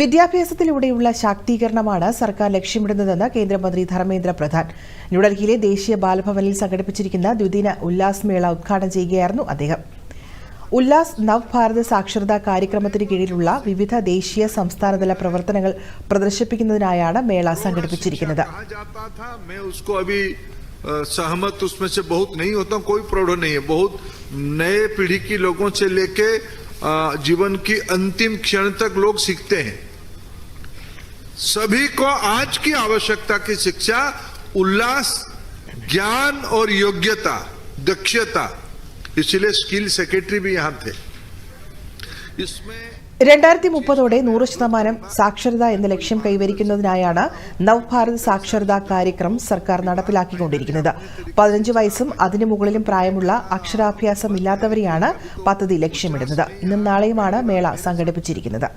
വിദ്യാഭ്യാസത്തിലൂടെയുള്ള ശാക്തീകരണമാണ് സർക്കാർ ലക്ഷ്യമിടുന്നതെന്ന് കേന്ദ്രമന്ത്രി ധർമ്മേന്ദ്ര പ്രധാൻ ന്യൂഡൽഹിയിലെ ദേശീയ ബാലഭവനിൽ സംഘടിപ്പിച്ചിരിക്കുന്ന ദ്വിദിന ഉല്ലാസ് മേള ഉദ്ഘാടനം ചെയ്യുകയായിരുന്നു അദ്ദേഹം ഉല്ലാസ് നവ് ഭാരത് സാക്ഷരതാ കാര്യക്രമത്തിന് കീഴിലുള്ള വിവിധ ദേശീയ സംസ്ഥാനതല പ്രവർത്തനങ്ങൾ പ്രദർശിപ്പിക്കുന്നതിനായാണ് മേള സംഘടിപ്പിച്ചിരിക്കുന്നത് कहा जाता था मैं उसको अभी अ, सहमत उसमें से बहुत नहीं होता हूं, कोई प्रौढ़ नहीं है बहुत नए पीढ़ी की लोगों से लेके अ, जीवन की अंतिम क्षण तक लोग सीखते हैं सभी को आज की आवश्यकता की शिक्षा उल्लास ज्ञान और योग्यता दक्षता इसलिए स्किल सेक्रेटरी भी यहां थे इसमें രണ്ടായിരത്തി മുപ്പതോടെ നൂറ് ശതമാനം സാക്ഷരത എന്ന ലക്ഷ്യം കൈവരിക്കുന്നതിനായാണ് നവഭാരത് സാക്ഷരതാ കാര്യക്രം സർക്കാർ നടപ്പിലാക്കിക്കൊണ്ടിരിക്കുന്നത് പതിനഞ്ച് വയസ്സും അതിനു മുകളിലും പ്രായമുള്ള അക്ഷരാഭ്യാസം ഇല്ലാത്തവരെയാണ് പദ്ധതി ലക്ഷ്യമിടുന്നത് ഇന്നും നാളെയുമാണ് മേള സംഘടിപ്പിച്ചിരിക്കുന്നത്